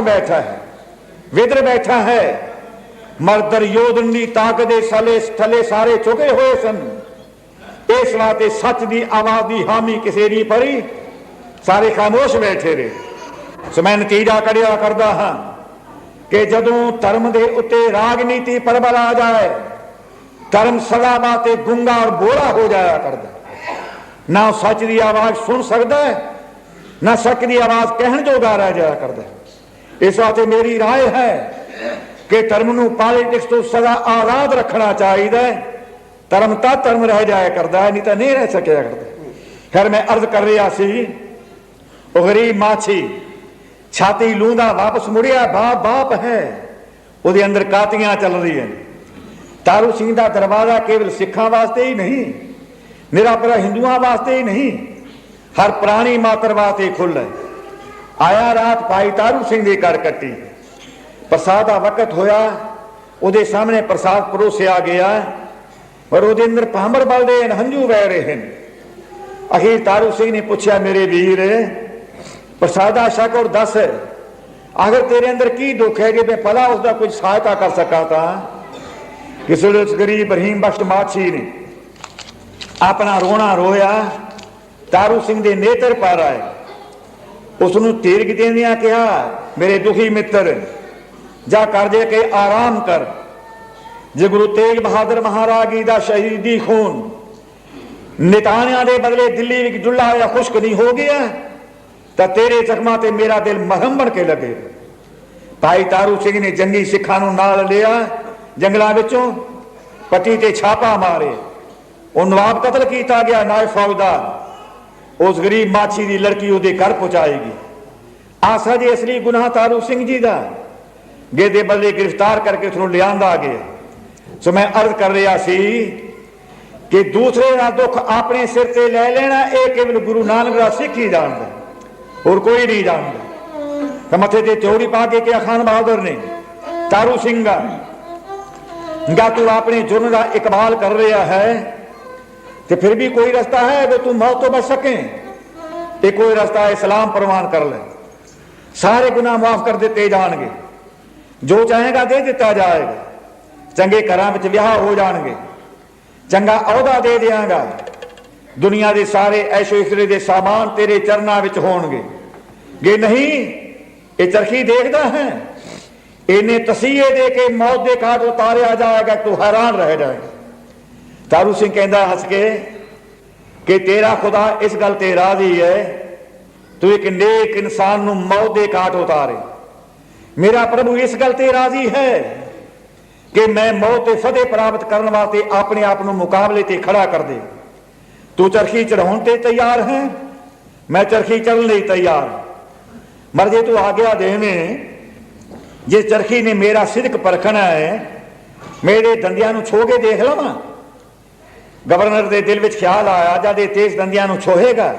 ਬੈਠਾ ਹੈ ਵਿਦਰ ਬੈਠਾ ਹੈ। ਮਰਦਰ ਯੋਧਨ ਦੀ ਤਾਕਤ ਦੇ ਸਾਲੇ, ਥੱਲੇ ਸਾਰੇ ਚੁਕੇ ਹੋਏ ਸਨ। ਇਸ ਵਾਤੇ ਸੱਚ ਦੀ ਆਵਾਜ਼ ਦੀ ਹਾਮੀ ਕਿਸੇ ਦੀ ਪਰੀ, ਸਾਰੇ ਖਾਮੋਸ਼ ਬੈਠੇ ਰਹੇ। ਸੋ ਮੈਂ ਨਤੀਜਾ ਕੱਢਿਆ ਕਰਦਾ ਹਾਂ ਕਿ ਜਦੋਂ ਧਰਮ ਦੇ ਉੱਤੇ ਰਾਜਨੀਤੀ ਪ੍ਰਬਲ ਆ ਜਾਏ, ਧਰਮ ਸਦਾ ਵਾਤੇ ਗੁੰਗਾ ਔਰ ਬੋਲਾ ਹੋ ਜਾਇਆ ਕਰਦਾ। ਨਾ ਉਹ ਸੱਚ ਦੀ ਆਵਾਜ਼ ਸੁਣ ਸਕਦਾ ਨਾ ਸੱਚ ਦੀ ਆਵਾਜ਼ ਕਹਿਣ ਜੋਗਾ ਰਹਿ ਜਾਇਆ ਕਰਦਾ ਹੈ। ਇਸ ਵਾਸਤੇ ਮੇਰੀ رائے ਹੈ ਕਿ ਧਰਮ ਨੂੰ ਪੋਲਿਟਿਕਸ ਤੋਂ ਸਦਾ ਆਜ਼ਾਦ ਰੱਖਣਾ ਚਾਹੀਦਾ ਹੈ ਧਰਮ ਤਾਂ ਧਰਮ ਰਹਿ ਜਾਇਆ ਕਰਦਾ ਹੈ ਨਹੀਂ ਤਾਂ ਨਹੀਂ ਰਹਿ ਸਕਿਆ ਕਰਦਾ ਫਿਰ ਮੈਂ ਅਰਜ਼ ਕਰ ਰਿਹਾ ਸੀ ਉਹ ਗਰੀਬ ਮਾਛੀ ਛਾਤੀ ਲੂੰਦਾ ਵਾਪਸ ਮੁੜਿਆ ਬਾਪ ਬਾਪ ਹੈ ਉਹਦੇ ਅੰਦਰ ਕਾਤੀਆਂ ਚੱਲ ਰਹੀਆਂ ਨੇ ਤਾਰੂ ਸਿੰਘ ਦਾ ਦਰਵਾਜ਼ਾ ਕੇਵਲ ਸਿੱਖਾਂ ਵਾਸਤੇ ਹੀ ਨਹੀਂ ਨਿਰਾਪਰਾ ਹਿੰਦੂਆਂ ਵਾਸਤੇ ਹੀ ਨਹੀਂ ਹਰ ਪ੍ਰਾਣੀ ਮਾਤਰ ਵਾਸਤੇ ਖੁੱਲ੍ਹਾ ਹੈ ਆਇਆ ਰਾਤ ਭਾਈ ਤਾਰੂ ਸਿੰਘ ਦੇ ਘਰ ਕੱਟੀ। ਪ੍ਰਸਾਦ ਦਾ ਵਕਤ ਹੋਇਆ, ਉਹਦੇ ਸਾਹਮਣੇ ਪ੍ਰਸਾਦ ਪਰੋਸਿਆ ਗਿਆ। ਪਰ ਉਹਦੇ ਅੰਦਰ ਭਾਂਬਰ ਬਲਦੇ ਹਨ ਹੰਝੂ ਵਹਿ ਰਹੇ ਹਨ। ਅਖੀਰ ਤਾਰੂ ਸਿੰਘ ਨੇ ਪੁੱਛਿਆ, ਮੇਰੇ ਵੀਰ, ਪ੍ਰਸਾਦਾ ਸ਼ੱਕ ਔਰ ਦੱਸ ਆਖਰ ਤੇਰੇ ਅੰਦਰ ਕੀ ਦੁੱਖ ਹੈ ਜੇ ਮੈਂ ਭਲਾ ਉਸ ਦਾ ਕੁਝ ਸਹਾਇਤਾ ਕਰ ਸਕਾਂ ਤਾਂ? ਕਿਸੇ ਵੇਲੇ ਗਰੀਬ, ਰਹੀਮ, ਬਖਸ਼ ਮਾਛੀ ਨੇ ਆਪਣਾ ਰੋਣਾ ਰੋਇਆ। ਤਾਰੂ ਸਿੰਘ ਦੇ ਨੇਤਰ ਪਰ ਆਏ। ਉਸ ਨੂੰ ਤੀਰਗ ਦੇਂਦਿਆਂ ਕਿਹਾ, ਮੇਰੇ ਦੁਖੀ ਮਿੱਤਰ, ਜਾ ਕਰ ਦੇ ਕੇ ਆਰਾਮ ਕਰ। ਜੇ ਗੁਰੂ ਤੇਗ ਬਹਾਦਰ ਮਹਾਰਾਜ ਜੀ ਦਾ ਸ਼ਹੀਦੀ ਖੂਨ ਨਿਤਾਣਿਆਂ ਦੇ ਬਦਲੇ ਦਿੱਲੀ ਵਿੱਚ ਡੁੱਲਾ ਹੋਇਆ ਖੁਸ਼ਕ ਨਹੀਂ ਹੋ ਗਿਆ, ਤਾਂ ਤੇਰੇ ਜ਼ਖਮਾਂ ਤੇ ਮੇਰਾ ਦਿਲ ਮਰਹਮ ਬਣ ਕੇ ਲੱਗੇ। ਭਾਈ ਤਾਰੂ ਸਿੰਘ ਨੇ ਜੰਗੀ ਸਿੱਖਾਂ ਨੂੰ ਨਾਲ ਲਿਆ, ਜੰਗਲਾਂ ਵਿੱਚੋਂ ਪੱਟੀ ਤੇ ਛਾਪਾ ਮਾਰੇ। ਉਹ ਨਵਾਬ ਕਤਲ ਕੀਤਾ ਗਿਆ, ਨਾਇਬ ਫੌਜਦਾਰ। ਉਸ ਗਰੀਬ ਮਾਛੀ ਦੀ ਲੜਕੀ ਉਹਦੇ ਘਰ ਪਹੁੰਚਾਏਗੀ। ਆਸਾ ਜੀ ਅਸਲੀ ਗੁਨਾਹ ਤਾਰੂ ਸਿੰਘ ਜੀ ਦਾ ਗੇਦੇ ਬਦਲੇ ਗ੍ਰਿਫਤਾਰ ਕਰਕੇ ਉਸ ਨੂੰ ਲਿਆਂਦਾ ਗਿਆ ਸੋ ਮੈਂ ਅਰਜ਼ ਕਰ ਰਿਹਾ ਸੀ ਕਿ ਦੂਸਰੇ ਦਾ ਦੁੱਖ ਆਪਣੇ ਸਿਰ ਤੇ ਲੈ ਲੈਣਾ, ਇਹ ਕੇਵਲ ਗੁਰੂ ਨਾਨਕ ਦਾ ਸਿੱਖ ਹੀ ਜਾਣਦਾ ਹੋਰ ਕੋਈ ਨਹੀਂ ਜਾਣਦਾ। ਤਾਂ ਮੱਥੇ ਤੇ ਚੌੜੀ ਪਾ ਕੇ ਕਿਹਾ, ਖਾਨ ਬਹਾਦਰ ਨੇ, ਤਾਰੂ ਸਿੰਘ ਗਾ ਤੂੰ ਆਪਣੇ ਜੁਰਮ ਦਾ ਇਕਬਾਲ ਕਰ ਰਿਹਾ ਹੈ ਤੇ ਫਿਰ ਵੀ ਕੋਈ ਰਸਤਾ ਹੈ ਜੋ ਤੂੰ ਮੌਤ ਤੋਂ ਬਚ ਸਕੇ ਤੇ ਕੋਈ ਰਸਤਾ ਹੈ ਇਸਲਾਮ ਪ੍ਰਵਾਨ ਕਰ ਲੈ। ਸਾਰੇ ਗੁਨਾਹ ਮਾਫ ਕਰ ਦਿੱਤੇ ਜਾਣਗੇ। ਜੋ ਚਾਹੇਗਾ ਦੇ ਦਿੱਤਾ ਜਾਏਗਾ। ਚੰਗੇ ਘਰਾਂ ਵਿੱਚ ਵਿਆਹ ਹੋ ਜਾਣਗੇ। ਚੰਗਾ ਅਹੁਦਾ ਦੇ ਦਿਆਂਗਾ। ਦੁਨੀਆ ਦੇ ਸਾਰੇ ਐਸ਼ੋ ਇਸਰੇ ਦੇ ਸਾਮਾਨ ਤੇਰੇ ਚਰਨਾਂ ਵਿੱਚ ਹੋਣਗੇ। ਜੇ ਨਹੀਂ, ਇਹ ਚਰਖੀ ਦੇਖਦਾ ਹੈ। ਇਹਨੇ ਤਸੀਹੇ ਦੇ ਕੇ ਮੌਤ ਦੇ ਘਾਟ ਉਤਾਰਿਆ ਜਾਏਗਾ, ਤੂੰ ਹੈਰਾਨ ਰਹਿ ਜਾਏਗਾ। ਤਾਰੂ ਸਿੰਘ ਕਹਿੰਦਾ ਹੱਸ ਕੇ ਕਿ ਤੇਰਾ ਖੁਦਾ ਇਸ ਗੱਲ ਤੇ ਰਾਜ਼ੀ ਹੈ ਤੂੰ ਇੱਕ ਨੇਕ ਇਨਸਾਨ ਨੂੰ ਮੌਤ ਦੇ ਘਾਟ ਉਤਾਰੇ ਮੇਰਾ ਪ੍ਰਭੂ ਇਸ ਗੱਲ ਤੇ ਰਾਜ਼ੀ ਹੈ ਕਿ ਮੈਂ ਮੌਤ ਤੇ ਫਤਿਹ ਪ੍ਰਾਪਤ ਕਰਨ ਵਾਸਤੇ ਆਪਣੇ ਆਪ ਨੂੰ ਮੁਕਾਬਲੇ ਤੇ ਖੜਾ ਕਰ ਦੇ ਤੂੰ ਚਰਖੀ ਚੜਾਉਣ ਤੇ ਤਿਆਰ ਹੈ ਮੈਂ ਚਰਖੀ ਚੱਲਣ ਲਈ ਤਿਆਰ ਮਰ ਜੇ ਤੂੰ ਆਗਿਆ ਦੇਵੇਂ ਜੇ ਚਰਖੀ ਨੇ ਮੇਰਾ ਸਿਦਕ ਪਰਖਣਾ ਹੈ ਮੇਰੇ ਦੰਦਿਆਂ ਨੂੰ ਛੋ ਕੇ ਦੇਖ ਲਵਾਂ ਗਵਰਨਰ ਦੇ ਦਿਲ ਵਿੱਚ ਖਿਆਲ ਆਇਆ ਜਦ ਇਹ ਤੇਜ਼ ਦੰਦਿਆਂ ਨੂੰ ਛੋਹੇਗਾ,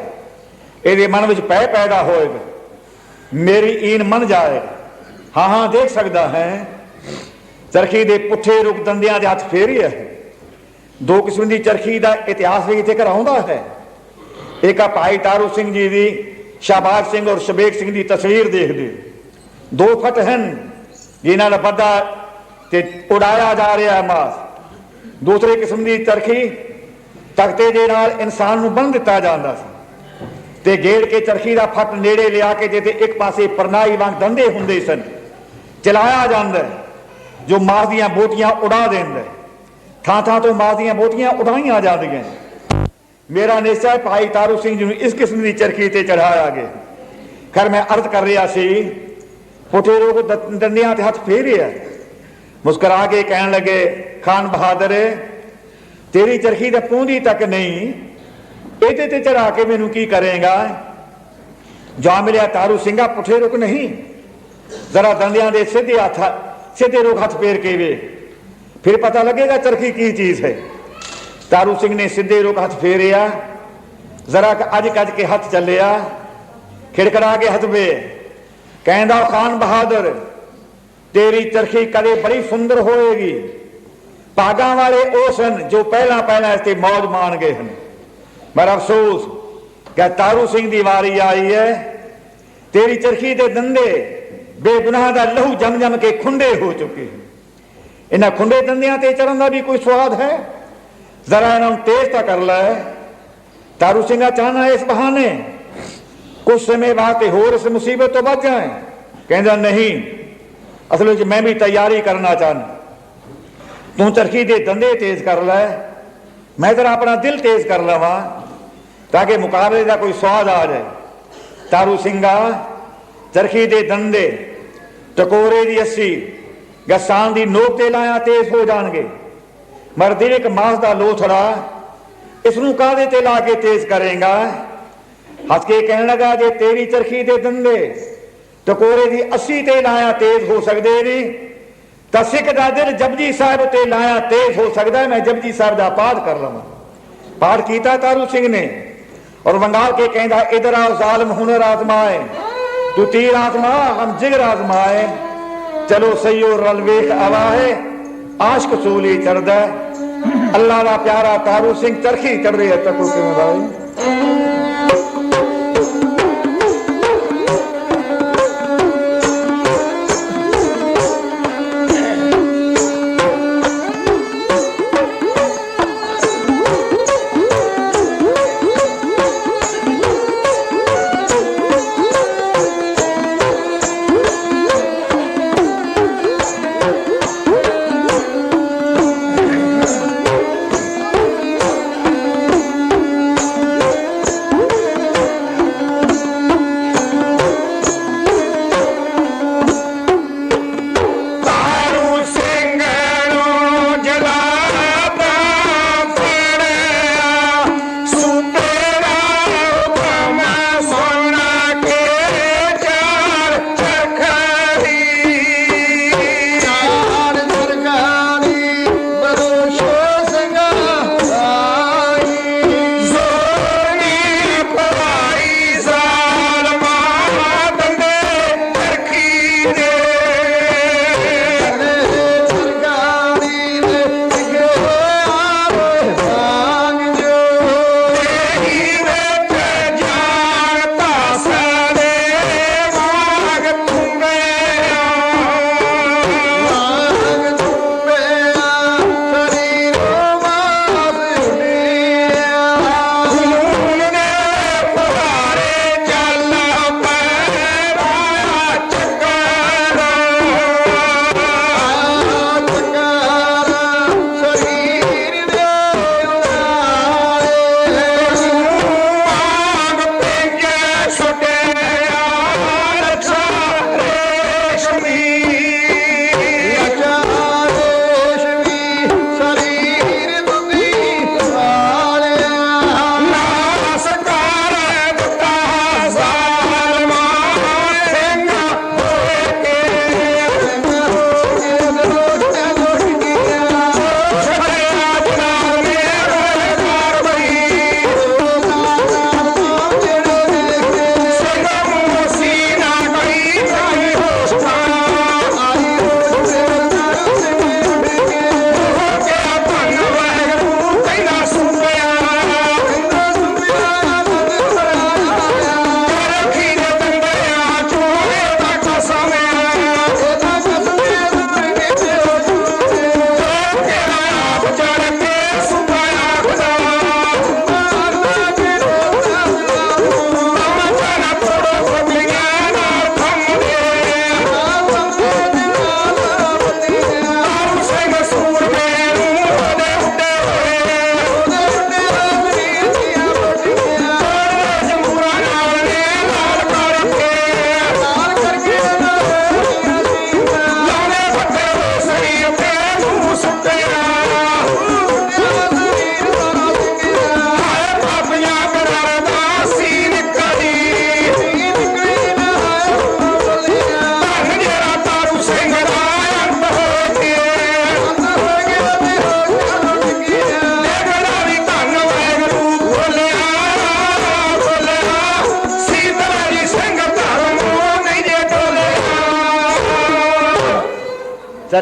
ਇਹਦੇ ਮਨ ਵਿੱਚ ਪੈ ਪੈਦਾ ਹੋਏਗਾ, ਮੇਰੀ ਈਨ ਮੰਨ ਜਾਏਗਾ ਹਾਂ ਹਾਂ, ਦੇਖ ਸਕਦਾ ਹੈ। ਚਰਖੀ ਦੇ ਪੁੱਠੇ ਰੁਕ ਦੰਦਿਆਂ ਦੇ ਹੱਥ ਫੇਰਿਆ ਹੈ। ਦੋ ਕਿਸਮ ਦੀ ਚਰਖੀ ਦਾ ਇਤਿਹਾਸ ਵੀ ਇੱਥੇ ਕਰਾਉਂਦਾ ਹੈ। ਇੱਕ ਆ ਭਾਈ ਤਾਰੂ ਸਿੰਘ ਜੀ ਦੀ ਸ਼ਾਬਾਸ਼ ਸਿੰਘ ਔਰ ਸ਼ਬੇਕ ਸਿੰਘ ਦੀ ਤਸਵੀਰ ਦੇਖਦੇ। ਦੋ ਫਟ ਹਨ, ਜਿਨ੍ਹਾਂ ਦਾ ਬੱਦਾ ਤੇ ਉਡਾਇਆ ਜਾ ਰਿਹਾ ਹੈ ਮਾਸ। ਦੂਸਰੇ ਕਿਸਮ ਦੀ ਚਰਖੀ ਤਖਤੇ ਦੇ ਨਾਲ ਇਨਸਾਨ ਨੂੰ ਬੰਨ ਦਿੱਤਾ ਜਾਂਦਾ ਸੀ। ਤੇ ਗੇੜ ਕੇ ਚਰਖੀ ਦਾ ਫੱਟ ਨੇੜੇ ਲਿਆ ਕੇ ਜਿਹਦੇ ਇੱਕ ਪਾਸੇ ਪਰਨਾਈ ਵਾਂਗ ਦੰਦੇ ਹੁੰਦੇ ਸਨ, ਚਲਾਇਆ ਜਾਂਦਾ ਜੋ ਮਾਸ ਦੀਆਂ ਬੋਟੀਆਂ ਉਡਾ ਦਿੰਦਾ ਥਾਂ ਥਾਂ ਤੋਂ ਮਾਸ ਦੀਆਂ ਬੋਟੀਆਂ ਉਡਾਈਆਂ ਜਾਂਦੀਆਂ ਮੇਰਾ ਨਿਸ਼ਚਾ ਹੈ ਭਾਈ ਤਾਰੂ ਸਿੰਘ ਜੀ ਨੂੰ ਇਸ ਕਿਸਮ ਦੀ ਚਰਖੀ ਤੇ ਚੜਾਇਆ ਗਿਆ। ਖੈਰ, ਮੈਂ ਅਰਜ਼ ਕਰ ਰਿਹਾ ਸੀ, ਪੁੱਠੇ ਰੋਗ ਦੰਦਿਆਂ ਤੇ ਹੱਥ ਫੇਰਿਆ। ਮੁਸਕਰਾ ਕੇ ਕਹਿਣ ਲੱਗੇ, ਖਾਨ ਬਹਾਦਰ ਤੇਰੀ ਚਰਖੀ ਤਾਂ ਪੂੰਦੀ ਤੱਕ ਨਹੀਂ। ਇਹਦੇ ਤੇ ਚੜਾ ਕੇ ਮੈਨੂੰ ਕੀ ਕਰੇਗਾ? ਜਾ ਮਿਲਿਆ ਤਾਰੂ ਸਿੰਘਾ, ਪੁੱਠੇ ਰੁਕ ਨਹੀਂ। ਜ਼ਰਾ ਦੰਦਿਆਂ ਦੇ ਸਿੱਧੇ ਹੱਥ ਸਿੱਧੇ ਰੁਕ ਹੱਥ ਫੇਰ ਕੇ ਵੇ। ਫਿਰ ਪਤਾ ਲੱਗੇਗਾ ਚਰਖੀ ਕੀ ਚੀਜ਼ ਹੈ। ਤਾਰੂ ਸਿੰਘ ਨੇ ਸਿੱਧੇ ਰੁਕ ਹੱਥ ਫੇਰਿਆ। ਜ਼ਰਾ ਅੱਜ ਕੱਜ ਕੇ ਹੱਥ ਚੱਲਿਆ। ਖਿੜਖੜਾ ਕੇ ਹੱਥ ਵੇ। ਕਹਿੰਦਾ, ਖਾਨ ਬਹਾਦਰ, ਤੇਰੀ ਚਰਖੀ ਕਦੇ ਬੜੀ ਸੁੰਦਰ ਹੋਏਗੀ। ਪਾਗਾਂ ਵਾਲੇ ਉਹ ਸਨ ਜੋ ਪਹਿਲਾਂ ਪਹਿਲਾਂ ਇਸ ਤੇ ਮੌਜ ਮਾਣ ਗਏ ਹਨ। ਪਰ ਅਫਸੋਸ, ਕਿ ਤਾਰੂ ਸਿੰਘ ਦੀ ਵਾਰੀ ਆਈ ਹੈ। ਤੇਰੀ ਚਰਖੀ ਦੇ ਦੰਦੇ ਬੇਗੁਨਾਹ ਦਾ ਲਹੂ ਜਮ ਜਮ ਕੇ ਖੁੰਡੇ ਹੋ ਚੁੱਕੇ ਹਨ। ਇਹਨਾਂ ਖੁੰਡੇ ਦੰਦਿਆਂ ਤੇ ਚੜਨ ਦਾ ਵੀ ਕੋਈ ਸਵਾਦ ਹੈ? ਜ਼ਰਾ ਇਹਨਾਂ ਨੂੰ ਤੇਜ਼ ਤਾਂ ਕਰ ਲੈ। ਤਾਰੂ ਸਿੰਘਾ ਚਾਹਨਾ ਇਸ ਬਹਾਨੇ ਕੁਝ ਸਮੇਂ ਬਾਅਦ ਤੇ ਹੋਰ ਇਸ ਮੁਸੀਬਤ ਤੋਂ ਬਚ ਜਾਏ। ਕਹਿੰਦਾ, ਨਹੀਂ, ਅਸਲ ਵਿੱਚ ਮੈਂ ਵੀ ਤਿਆਰੀ ਕਰਨਾ ਚਾਹੁੰਦਾ ਤੂੰ ਚਰਖੀ ਦੇ ਦੰਦੇ ਤੇਜ਼ ਕਰ ਲੈ। ਮੈਂ ਤੇਰਾ ਆਪਣਾ ਦਿਲ ਤੇਜ਼ ਕਰ ਲਵਾਂ ਤਾਂ ਕਿ ਮੁਕਾਬਲੇ ਦਾ ਕੋਈ ਸਵਾਦ ਆ ਜਾਏ। ਤਾਰੂ ਸਿੰਘਾ, ਚਰਖੀ ਦੇ ਦੰਦੇ, ਟਕੋਰੇ ਦੀ ਅੱਸੀ, ਗਸਾਂ ਦੀ ਨੋਕ ਤੇ ਲਾਇਆ ਤੇਜ਼ ਹੋ ਜਾਣਗੇ। ਮਰ ਦਿਲ ਇੱਕ ਮਾਸ ਦਾ ਲੋਥੜਾ ਇਸ ਨੂੰ ਕਾਹਦੇ ਤੇ ਲਾ ਕੇ ਤੇਜ਼ ਕਰੇਗਾ? ਹੱਸ ਕੇ ਕਹਿਣ ਲੱਗਾ, ਜੇ ਤੇਰੀ ਚਰਖੀ ਦੇ ਦੰਦੇ, ਟਕੋਰੇ ਦੀ ਅੱਸੀ ਤੇ ਲਾਇਆ ਤੇਜ਼ ਹੋ ਸਕਦੇ ਨੇ ਤਾਂ ਸਿੱਖ ਦਾ ਦਿਲ ਜਪਜੀ ਸਾਹਿਬ ਤੇ ਲਾਇਆ ਤੇਜ਼ ਹੋ ਸਕਦਾ ਮੈਂ ਜਪਜੀ ਸਾਹਿਬ ਦਾ ਪਾਠ ਕਰ ਲਵਾਂ। ਪਾਠ ਕੀਤਾ ਤਾਰੂ ਸਿੰਘ ਨੇ ਔਰ ਵੰਗਾਲ ਕੇ ਕਹਿੰਦਾ, ਇਧਰ ਆ ਜ਼ਾਲਮ ਹੁਨਰ ਆਜ਼ਮਾਏ ਤੂੰ ਤੀਰ ਆਜ਼ਮਾ ਹਮ ਜਿਗਰ ਆਜ਼ਮਾਏ ਚਲੋ ਸਈਓ ਰਲ ਵੇਖ ਆਵਾਏ। ਆਸ਼ਕ ਸੂਲੀ ਚੜਦਾ ਅੱਲਾ ਦਾ ਪਿਆਰਾ ਤਾਰੂ ਸਿੰਘ ਚਰਖੀ ਚੜ ਰਿਹਾ ਤੱਕੋ ਕਿਵੇਂ ਬਾਈ?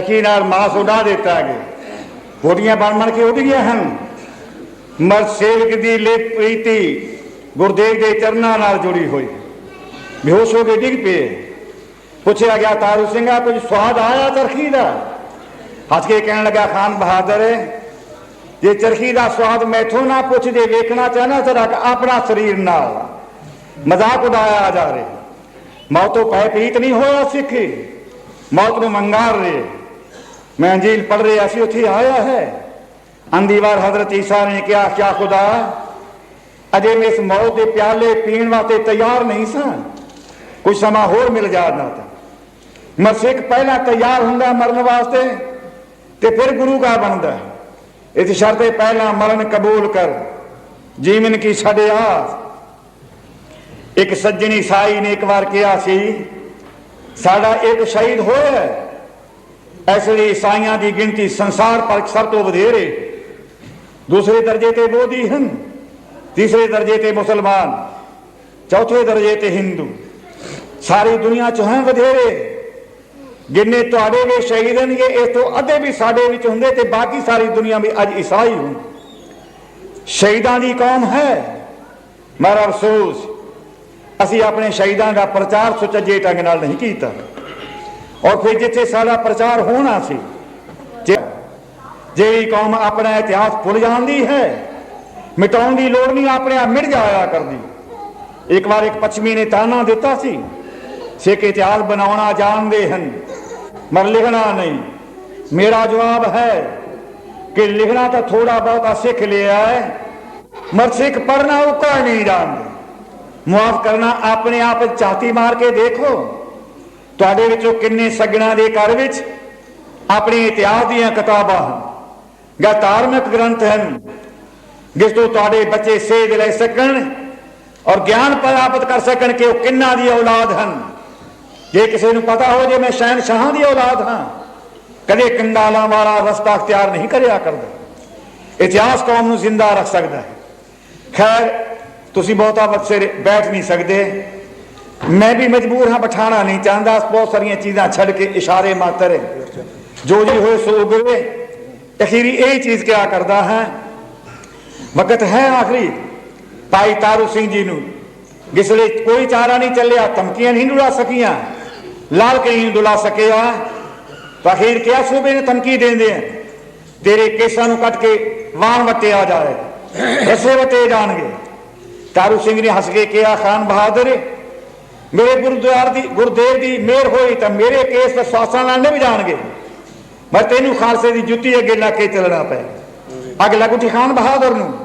ਚਰਖੀ ਨਾਲ ਮਾਸ ਉਡਾ ਦਿੱਤਾ ਗਿਆ। ਗੋਡੀਆਂ ਬਣ ਬਣ ਕੇ ਉੱਡ ਗਈਆਂ ਹਨ। ਮਰ ਸੇਵਕ ਦੀ ਲਿਪ ਪ੍ਰੀਤੀ ਗੁਰਦੇਵ ਦੇ ਚਰਨਾਂ ਨਾਲ ਜੁੜੀ ਹੋਈ। ਬੇਹੋਸ਼ ਹੋ ਕੇ ਡਿੱਗ ਪਏ। ਪੁੱਛਿਆ ਗਿਆ, ਤਾਰੂ ਸਿੰਘਾ ਕੁਝ ਸਵਾਦ ਆਇਆ ਚਰਖੀ ਦਾ? ਹੱਸ ਕੇ ਕਹਿਣ ਲੱਗਾ, ਖਾਨ ਬਹਾਦਰ, ਜੇ ਚਰਖੀ ਦਾ ਸਵਾਦ ਮੈਥੋਂ ਨਾ ਪੁੱਛ ਜੇ ਵੇਖਣਾ ਚਾਹਨਾ ਤਾਂ ਆਪਣਾ ਸਰੀਰ ਨਾਲ। ਮਜ਼ਾਕ ਉਡਾਇਆ ਜਾ ਰਿਹਾ। ਮੌਤੋਂ ਪੈ ਪੀਤ ਨਹੀਂ ਹੋਇਆ ਸਿੱਖ। ਮੌਤ ਨੂੰ ਮੰਗਾਰ ਰਹੇ। ਮੈਂ ਅੰਜੀਲ ਪੜ ਰਿਹਾ ਸੀ, ਉੱਥੇ ਆਇਆ ਹੈ। ਅੰਦੀਵਾਰ ਹਜ਼ਰਤ ਈਸਾ ਨੇ ਕਿਹਾ, ਕਿਆ ਖੁਦਾ, ਅਜੇ ਮੈਂ ਇਸ ਮੌਤ ਦੇ ਪਿਆਲੇ ਪੀਣ ਵਾਸਤੇ ਤਿਆਰ ਨਹੀਂ ਸਾਂ। ਕੁਝ ਸਮਾਂ ਹੋਰ ਮਿਲ ਜਾਣਾ ਤਾਂ। ਮਰ ਪਹਿਲਾਂ ਤਿਆਰ ਹੁੰਦਾ ਮਰਨ ਵਾਸਤੇ ਤੇ ਫਿਰ ਗੁਰੂ ਕਾ ਬਣਦਾ। ਇਸ ਸ਼ਰਤ ਹੈ ਪਹਿਲਾਂ ਮਰਨ ਕਬੂਲ ਕਰ। ਜੀਵਨ ਕੀ ਸਾਡੇ ਆਸ ਇੱਕ ਸੱਜਣੀ ਸਾਈ ਨੇ ਇੱਕ ਵਾਰ ਕਿਹਾ ਸੀ, ਸਾਡਾ ਇੱਕ ਸ਼ਹੀਦ ਹੋਇਆ ਇਸ ਲਈ ਈਸਾਈਆਂ ਦੀ ਗਿਣਤੀ ਸੰਸਾਰ ਪਰ ਸਭ ਤੋਂ ਵਧੇਰੇ। ਦੂਸਰੇ ਦਰਜੇ ਤੇ ਬੋਧੀ ਹਨ ਤੀਸਰੇ ਦਰਜੇ ਤੇ ਮੁਸਲਮਾਨ, ਚੌਥੇ ਦਰਜੇ ਤੇ ਹਿੰਦੂ। ਸਾਰੀ ਦੁਨੀਆ ਚ ਹੈ ਵਧੇਰੇ। ਜਿੰਨੇ ਤੁਹਾਡੇ ਵੀ ਸ਼ਹੀਦ ਹਨਗੇ ਇਸ ਤੋਂ ਅੱਧੇ ਵੀ ਸਾਡੇ ਵਿੱਚ ਹੁੰਦੇ ਤੇ ਬਾਕੀ ਸਾਰੀ ਦੁਨੀਆ ਵਿੱਚ ਅੱਜ ਈਸਾਈ ਹੁਣ। ਸ਼ਹੀਦਾਂ ਦੀ ਕੌਮ ਹੈ। ਮਰ ਅਫਸੋਸ, ਅਸੀਂ ਆਪਣੇ ਸ਼ਹੀਦਾਂ ਦਾ ਪ੍ਰਚਾਰ ਸੁਚੱਜੇ ਢੰਗ ਨਾਲ ਨਹੀਂ ਕੀਤਾ। ਔਰ ਫਿਰ ਜਿੱਥੇ ਸਾਡਾ ਪ੍ਰਚਾਰ ਹੋਣਾ ਸੀ ਜਿਹੜੀ ਕੌਮ ਆਪਣਾ ਇਤਿਹਾਸ ਭੁੱਲ ਜਾਂਦੀ ਹੈ, ਮਿਟਾਉਣ ਦੀ ਲੋੜ ਨਹੀਂ, ਆਪਣੇ ਆਪ ਮਿਟ ਜਾਇਆ ਕਰਦੀ। ਇੱਕ ਵਾਰ ਇੱਕ ਪੱਛਮੀ ਨੇ ਤਾਨਾ ਦਿੱਤਾ ਸੀ, ਸਿੱਖ ਇਤਿਹਾਸ ਬਣਾਉਣਾ ਜਾਣਦੇ ਹਨ ਮਰ ਲਿਖਣਾ ਨਹੀਂ। ਮੇਰਾ ਜਵਾਬ ਹੈ ਕਿ ਲਿਖਣਾ ਤਾਂ ਥੋੜਾ ਬਹੁਤਾ ਸਿੱਖ ਲਿਆ ਹੈ, ਮਰ ਸਿੱਖ ਪੜਨਾ ਉਹ ਕਰ ਨਹੀਂ ਜਾਣਦੇ। ਮੁਆਫ ਕਰਨਾ ਆਪਣੇ ਆਪ ਝਾਤੀ ਮਾਰ ਕੇ ਦੇਖੋ। ਤੁਹਾਡੇ ਵਿੱਚੋਂ ਕਿੰਨੇ ਸੱਜਣਾ ਦੇ ਘਰ ਵਿੱਚ ਆਪਣੇ ਇਤਿਹਾਸ ਦੀਆਂ ਕਿਤਾਬਾਂ ਹਨ? ਜਾਂ ਧਾਰਮਿਕ ਗ੍ਰੰਥ ਹਨ ਜਿਸ ਤੋਂ ਤੁਹਾਡੇ ਬੱਚੇ ਸੇਧ ਲੈ ਸਕਣ ਔਰ ਗਿਆਨ ਪ੍ਰਾਪਤ ਕਰ ਸਕਣ ਕਿ ਉਹ ਕਿੰਨਾ ਦੀ ਔਲਾਦ ਹਨ? ਜੇ ਕਿਸੇ ਨੂੰ ਪਤਾ ਹੋ ਜੇ ਮੈਂ ਸ਼ਹਿਨਸ਼ਾਹਾਂ ਦੀ ਔਲਾਦ ਹਾਂ, ਕਦੇ ਕੰਡਾਲਾਂ ਵਾਲਾ ਰਸਤਾ ਅਖਤਿਆਰ ਨਹੀਂ ਕਰਿਆ ਕਰਦਾ। ਇਤਿਹਾਸ ਕੌਮ ਨੂੰ ਜ਼ਿੰਦਾ ਰੱਖ ਸਕਦਾ ਹੈ। ਖੈਰ, ਤੁਸੀਂ ਬਹੁਤਾ ਵਕਤ ਸਿਰ ਬੈਠ ਨਹੀਂ ਸਕਦੇ। ਮੈਂ ਵੀ ਮਜਬੂਰ ਹਾਂ ਬਿਠਾਣਾ ਨਹੀਂ ਚਾਹੁੰਦਾ। ਬਹੁਤ ਸਾਰੀਆਂ ਚੀਜ਼ਾਂ ਛੱਡ ਕੇ ਇਸ਼ਾਰੇ ਮਾਤਰ ਜੋ ਜੀ ਹੋਏ ਸੋ ਗਏ। ਅਖੀਰੀ ਇਹ ਚੀਜ਼ ਕਿਆ ਕਰਦਾ ਹੈ? ਵਕਤ ਹੈ ਆਖਰੀ। ਭਾਈ ਤਾਰੂ ਸਿੰਘ ਜੀ ਨੂੰ। ਜਿਸ ਕੋਈ ਚਾਰਾ ਨਹੀਂ ਚੱਲਿਆ, ਧਮਕੀਆਂ ਨਹੀਂ ਡੁਲਾ ਸਕੀਆਂ। ਲਾਲ ਕਹੀਂ ਨਹੀਂ ਡੁਲਾ ਸਕਿਆ। ਤਾਂ ਅਖੀਰ ਕਿਹਾ ਸੂਬੇ ਨੇ ਧਮਕੀ ਦੇਂਦੇ ਆ? ਤੇਰੇ ਕੇਸਾਂ ਨੂੰ ਕੱਟ ਕੇ ਵਾਣ ਵੱਟੇ ਆ ਜਾਏ। ਐਸੇ ਵੱਟੇ ਜਾਣਗੇ। ਤਾਰੂ ਸਿੰਘ ਨੇ ਹੱਸ ਕੇ ਕਿਹਾ, ਖਾਨ ਬਹਾਦਰ ਮੇਰੇ ਗੁਰਦੁਆਰ ਦੀ, ਗੁਰਦੇਵ ਦੀ ਮਿਹਰ ਹੋਈ ਤਾਂ ਮੇਰੇ ਕੇਸ ਤਾਂ ਸਵਾਸਾਂ ਨਾਲ ਨਹੀਂ ਜਾਣਗੇ। ਮੈਂ ਤੈਨੂੰ ਖਾਲਸੇ ਦੀ ਜੁੱਤੀ ਅੱਗੇ ਲਾ ਕੇ ਚੱਲਣਾ ਪਏ ਅੱਗ ਲੱਗੂ ਖਾਨ ਬਹਾਦਰ ਨੂੰ।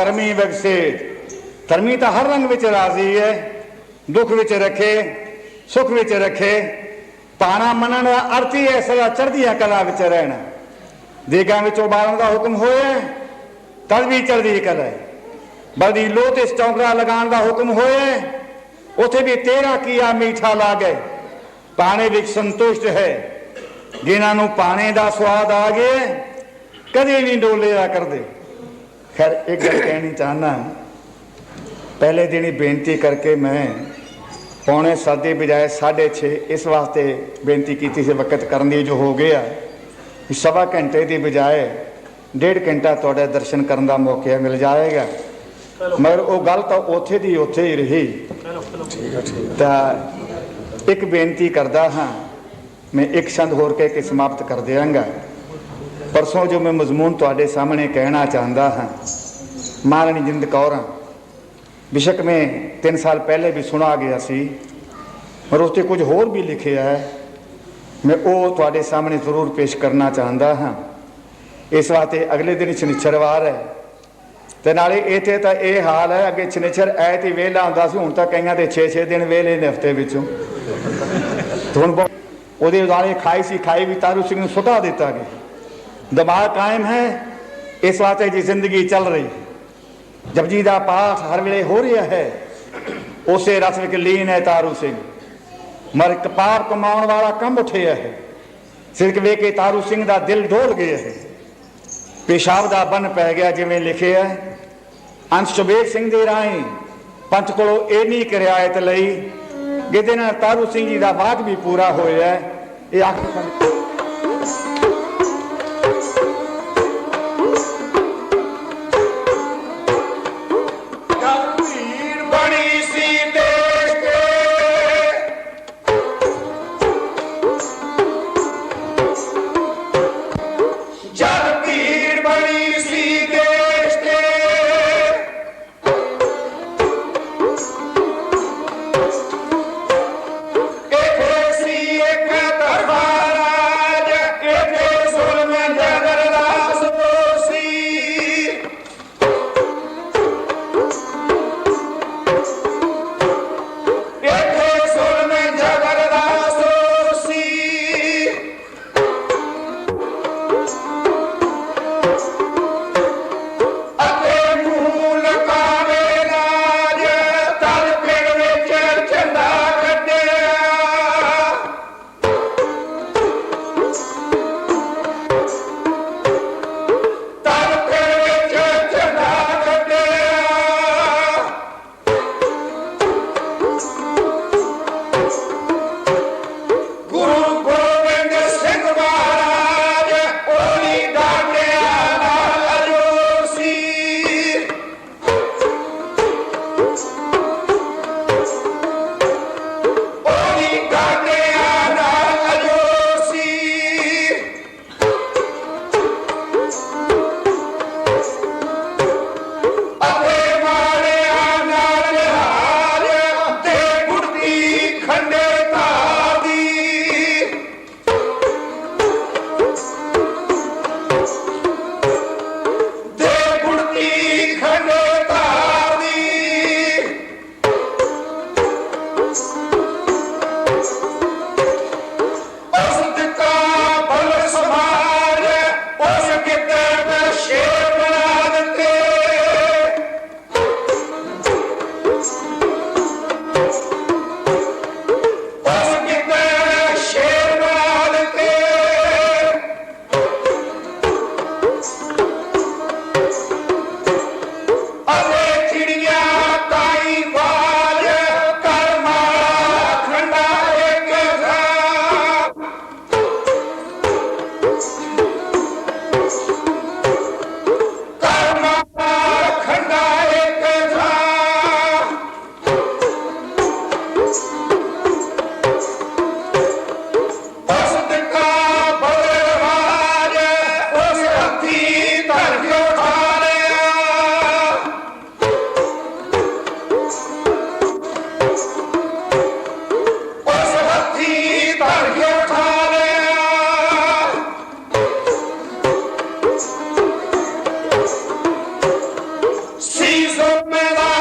ਧਰਮੀ ਵਿਗਸੇ ਧਰਮੀ ਤਾਂ ਹਰ ਰੰਗ ਵਿੱਚ ਰਾਜ਼ੀ ਹੈ, ਦੁੱਖ ਵਿੱਚ ਰੱਖੇ, ਸੁੱਖ ਵਿੱਚ ਰੱਖੇ। ਪਾਣਾ ਮੰਨਣ ਦਾ ਅਰਥ ਹੀ ਹੈ ਸਦਾ ਚੜ੍ਹਦੀਆਂ ਕਲਾ ਵਿੱਚ ਰਹਿਣਾ। ਦੇਗਾਂ ਵਿੱਚੋਂ ਬਾਲਣ ਦਾ ਹੁਕਮ ਹੋਇਆ ਤਦ ਵੀ ਚੜ੍ਹਦੀ ਕਲਾ ਹੈ। ਬਲਦੀ ਲੋਹ ਤੇ ਚੌਂਕੜਾ ਲਗਾਉਣ ਦਾ ਹੁਕਮ ਹੋਇਆ ਉਥੇ ਵੀ ਤੇਰਾ ਕੀਆ ਮੀਠਾ ਲਾਗੇ ਪਾਣੇ ਵਿੱਚ ਸੰਤੁਸ਼ਟ ਹੈ। ਜਿਨ੍ਹਾਂ ਨੂੰ ਪਾਣੇ ਦਾ ਸਵਾਦ ਆ ਗਿਆ, ਕਦੇ ਨਹੀਂ ਡੋਲਿਆ ਕਰਦੇ। ਖੈਰ ਇੱਕ ਗੱਲ ਕਹਿਣੀ ਚਾਹਨਾ ਪਹਿਲੇ ਦਿਨ ਹੀ ਬੇਨਤੀ ਕਰਕੇ ਮੈਂ ਪੌਣੇ ਸੱਤ ਦੀ ਬਜਾਏ 6:30 ਇਸ ਵਾਸਤੇ ਬੇਨਤੀ ਕੀਤੀ ਸੀ ਵਕਤ ਕਰਨ ਦੀ ਜੋ ਹੋ ਗਿਆ। ਸਵਾ ਘੰਟੇ ਦੀ ਬਜਾਏ ਡੇਢ ਘੰਟਾ ਤੁਹਾਡੇ ਦਰਸ਼ਨ ਕਰਨ ਦਾ ਮੌਕਾ ਮਿਲ ਜਾਏਗਾ। ਮਗਰ ਉਹ ਗੱਲ ਤਾਂ ਉੱਥੇ ਦੀ ਉੱਥੇ ਹੀ ਰਹੀ। ਤਾਂ ਇੱਕ ਬੇਨਤੀ ਕਰਦਾ ਹਾਂ ਮੈਂ ਇੱਕ ਛੰਦ ਹੋਰ ਕਹਿ ਕੇ ਸਮਾਪਤ ਕਰ ਦਿਆਂਗਾ। ਪਰਸੋਂ ਜੋ ਮੈਂ ਮਜ਼ਮੂਨ ਤੁਹਾਡੇ ਸਾਹਮਣੇ ਕਹਿਣਾ ਚਾਹੁੰਦਾ ਹਾਂ, ਮਹਾਰਾਣੀ ਜਿੰਦ ਕੌਰ ਹਾਂ। ਬਿਸ਼ਕ ਮੈਂ 3 ਸਾਲ ਪਹਿਲੇ ਵੀ ਸੁਣਾ ਗਿਆ ਸੀ, ਪਰ ਉਸ ਤੇ ਕੁਝ ਹੋਰ ਵੀ ਲਿਖਿਆ ਹੈ। ਮੈਂ ਉਹ ਤੁਹਾਡੇ ਸਾਹਮਣੇ ਜ਼ਰੂਰ ਪੇਸ਼ ਕਰਨਾ ਚਾਹੁੰਦਾ ਹਾਂ। ਇਸ ਵਾਸਤੇ ਅਗਲੇ ਦਿਨ ਸ਼ਨੀਚਰਵਾਰ ਹੈ। ਤੇ ਨਾਲੇ ਇੱਥੇ ਤਾਂ ਇਹ ਹਾਲ ਹੈ, ਅੱਗੇ ਸ਼ਨੀਚਰ ਐਤ ਹੀ ਵੇਲਾ ਹੁੰਦਾ ਸੀ, ਹੁਣ ਤਾਂ ਕਈਆਂ ਦੇ 6-6 ਦਿਨ ਵੇਲੇ ਨੇ ਹਫ਼ਤੇ ਵਿੱਚੋਂ। ਹੁਣ ਬਹੁਤ- ਉਹਦੇ ਉਦਾਲੇ ਖਾਈ ਸੀ, ਖਾਈ ਵੀ ਤਾਰੂ ਸਿੰਘ ਨੂੰ ਸੁਟਾ ਦਿੱਤਾ ਗਿਆ। ਦਿਮਾਗ ਕਾਇਮ ਹੈ ਇਸ ਵਾਸਤੇ ਜੀ ਜ਼ਿੰਦਗੀ ਚੱਲ ਰਹੀ ਜਪ ਜੀ ਦਾ ਪਾਠ ਹਰ ਵੇਲੇ ਹੋ ਰਿਹਾ ਹੈ ਉਸੇ ਰਸ ਵਿੱਚ ਲੀਨ ਹੈ ਤਾਰੂ ਸਿੰਘ ਮਰ ਇੱਕ ਕਮਾਉਣ ਵਾਲਾ ਕੰਮ ਉੱਠਿਆ ਹੈ ਸਿਰਕ ਵੇਖ ਕੇ ਤਾਰੂ ਸਿੰਘ ਦਾ ਦਿਲ ਡੋਲ ਗਿਆ ਹੈ ਪੇਸ਼ਾਬ ਦਾ ਬਨ ਪੈ ਗਿਆ ਜਿਵੇਂ ਲਿਖਿਆ ਹੈ ਅੰਸ਼ ਸੁਬੇਗ ਸਿੰਘ ਦੇ ਰਾਹੀਂ ਪੰਚ ਕੋਲੋਂ ਇਹ ਨਹੀਂ ਕਿਰਿਆਇਤ ਲਈ ਜਿਹਦੇ ਨਾਲ ਤਾਰੂ ਸਿੰਘ ਜੀ ਦਾ ਬਾਗ ਵੀ ਪੂਰਾ ਹੋਇਆ ਇਹ ਆਖਰ He's the man I